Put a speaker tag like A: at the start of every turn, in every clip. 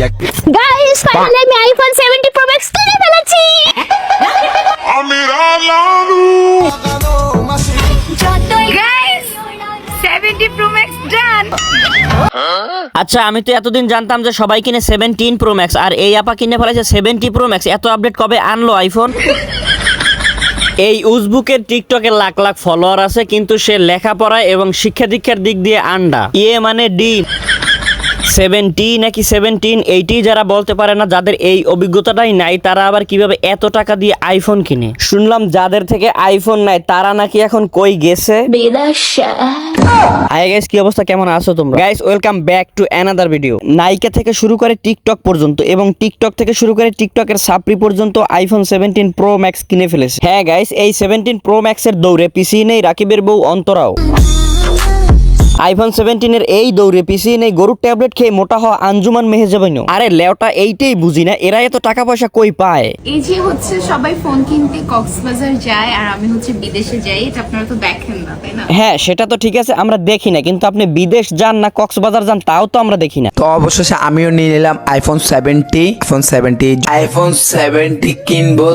A: Guys finally আমি iPhone 70 pro max কিনে ফেলেছি।
B: গাইস 70 প্রো ম্যাক্স ডান
C: আচ্ছা আমি তো এতদিন জানতাম যে সবাই কিনে সেভেন্টিন প্রো ম্যাক্স আর এই আপা কিনে ফেলেছে সেভেন্টি প্রো ম্যাক্স এত আপডেট কবে আনলো আইফোন এই উজবুকের টিকটকে লাখ লাখ ফলোয়ার আছে কিন্তু সে লেখাপড়া এবং শিক্ষা দীক্ষার দিক দিয়ে আন্ডা। ইয়ে মানে ডি সেভেন্টি নাকি সেভেন্টিন এইটি যারা বলতে পারে না, যাদের এই অভিজ্ঞতাটাই নাই, তারা আবার কীভাবে এত টাকা দিয়ে আইফোন কিনে? শুনলাম যাদের থেকে আইফোন নাই, তারা নাকি এখন কই গেছে? হাই গাইস কি অবস্থা? কেমন আছো তোমরা? Guys welcome back to another video Nykaa থেকে শুরু করে টিকটক পর্যন্ত এবং টিকটক থেকে শুরু করে টিকটকের সাপ্রি পর্যন্ত আইফোন সেভেন্টিন প্রো ম্যাক্স কিনে ফেলেছে। হ্যাঁ গাইস এই সেভেন্টিন প্রো ম্যাক্সের দৌড়ে পিছিয়ে নেই, রাকিবের বউ অন্তরাও। আইফোন সেভেন্টিনের এই দৌড়ে পিছিয়ে নেই গরুর ট্যাবলেট খেয়ে মোটা হওয়া আঞ্জুমান মেহেজাবাইনো। আরে লেওটা এইটাই বুঝি না এরা এত টাকা পয়সা কই পায়?
B: এই যে হচ্ছে সবাই ফোন কিনতে কক্সবাজার যায় আর আমি হচ্ছে বিদেশে যাই এটা আপনারা তো দেখেন না তাই না?
C: হ্যাঁ সেটা তো ঠিক আছে আমরা দেখি না কিন্তু আপনি বিদেশ যান না কক্সবাজার যান তাও তো আমরা দেখি না।
D: তো অবশেষে আমিও নিয়ে নিলাম iPhone seventy iPhone seventy iPhone seventy কিনবো।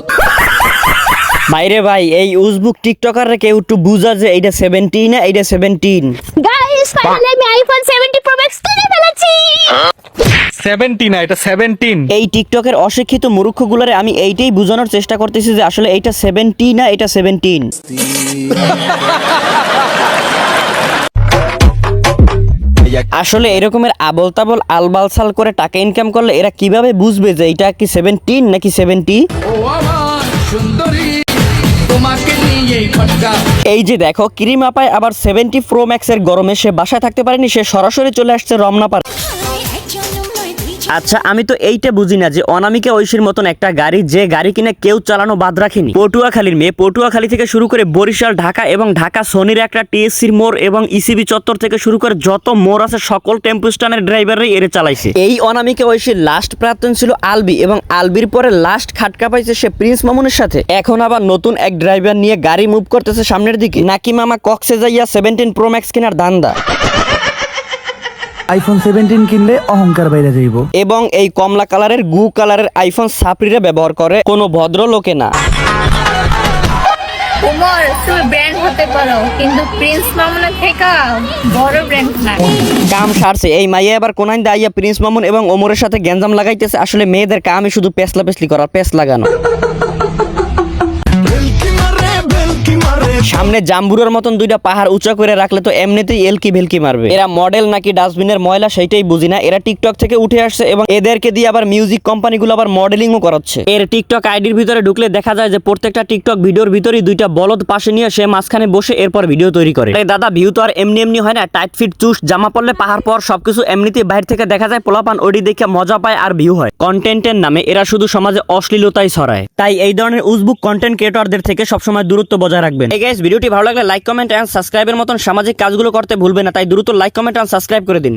C: বাইরে ভাই এই উজবুক টিকটকাররা কেউ একটু বুঝা যে এইটা সেভেন্টিন না এইটা সেভেন্টিন
A: গাইস ফাইনালি আমি আইফোন 70 প্রো ম্যাক্স কিনে ফেলেছি।
E: সেভেন্টি না এটা সেভেন্টিন
C: এই টিকটকের অশিক্ষিত মূর্খগুলারে আমি এইটাই বোঝানোর চেষ্টা করতেছি যে আসলে এইটা সেভেন্টি না এটা সেভেন্টিন আসলে এরকমের আবল তাবল আলবালসাল করে টাকা ইনকাম করলে এরা কীভাবে বুঝবে যে এটা কি সেভেন্টিন নাকি সেভেন্টি এই যে দেখো ক্রিম আপায় আবার সেভেন্টি প্রো ম্যাক্সের গরমে সে বাসায় থাকতে পারেনি, সে সরাসরি চলে আসছে রমনা পার্ক। আচ্ছা আমি তো এইটা বুঝি না যে অনামিকা ঐশীর মতন একটা গাড়ি যে গাড়ি কিনে কেউ চালানো বাদ রাখেনি। পটুয়াখালীর মেয়ে পটুয়াখালী থেকে শুরু করে বরিশাল ঢাকা এবং ঢাকা সোনির একটা টিএসসির মোড় এবং ইসিবি চত্বর থেকে শুরু করে যত মোড় আছে সকল টেম্পু স্ট্যান্ডের ড্রাইভাররাই এরে চালাইছে। এই অনামিকা ঐশীর লাস্ট প্রার্থন ছিল আলবি এবং আলবির পরে লাস্ট খাটকা পাইছে সে প্রিন্স মামুনের সাথে। এখন আবার নতুন এক ড্রাইভার নিয়ে গাড়ি মুভ করতেছে সামনের দিকে। নাকি মামা কক্সে যাইয়া সেভেন্টিন প্রো ম্যাক্স কেনার দান্দা
F: আইফোন সেভেন্টিন কিনলে অহংকার বাইরে যাইব।
C: এবং এই কমলা কালারের গু কালারের আইফোন সাপ্রিরে ব্যবহার করে কোনো ভদ্র লোকে না।
B: উমর তুমি ব্র্যান্ড হতে পারো কিন্তু প্রিন্স মামলা থেকে বড় ব্র্যান্ড না
C: কাম সারছে। এই মাইয়া এবার কোনাইন দাইয়া প্রিন্স মামুন এবং ওমরের সাথে গ্যাঞ্জাম লাগাইতেছে। আসলে মেয়েদের কামই শুধু পেসলা পেসলি করা পেস লাগানো। সামনে জাম্বুরের মতন দুইটা পাহাড় উঁচা করে রাখলে তো এমনিতেই এলকি ভেলকি মারবে। এরা মডেল নাকি ডাস্টবিনের ময়লা সেইটাই বুঝি না। এরা টিকটক থেকে উঠে আসছে এবং এদেরকে দিয়ে আবার মিউজিক কোম্পানিগুলো আবার মডেলিংও করাচ্ছে। এর টিকটক আইডির ভিতরে ঢুকলে দেখা যায় যে প্রত্যেকটা টিকটক ভিডিওর ভিতরেই দুইটা বলদ পাশে নিয়ে সে মাঝখানে বসে এরপর ভিডিও তৈরি করে। দাদা ভিউ তো আর এমনি এমনি হয় না। টাইট ফিট চুস জামা পরলে পাহাড় পর সবকিছু এমনিতেই বাইরে থেকে দেখা যায়। পোলাপান ওডি দেখে মজা পায় আর ভিউ হয়। কন্টেন্টের নামে এরা শুধু সমাজে অশ্লীলতাই ছড়ায়। তাই এই ধরনের উজবুক কন্টেন্ট ক্রিয়েটরদের থেকে সবসময় দূরত্ব বজায় রাখবেন। ভিডিওটি ভালো লাগলে লাইক কমেন্ট অ্যান্ড সাবস্ক্রাইবের মতন সামাজিক কাজগুলো করতে ভুলবে না, তাই দ্রুত লাইক কমেন্ট অ্যান্ড সাবস্ক্রাইব করে দিন।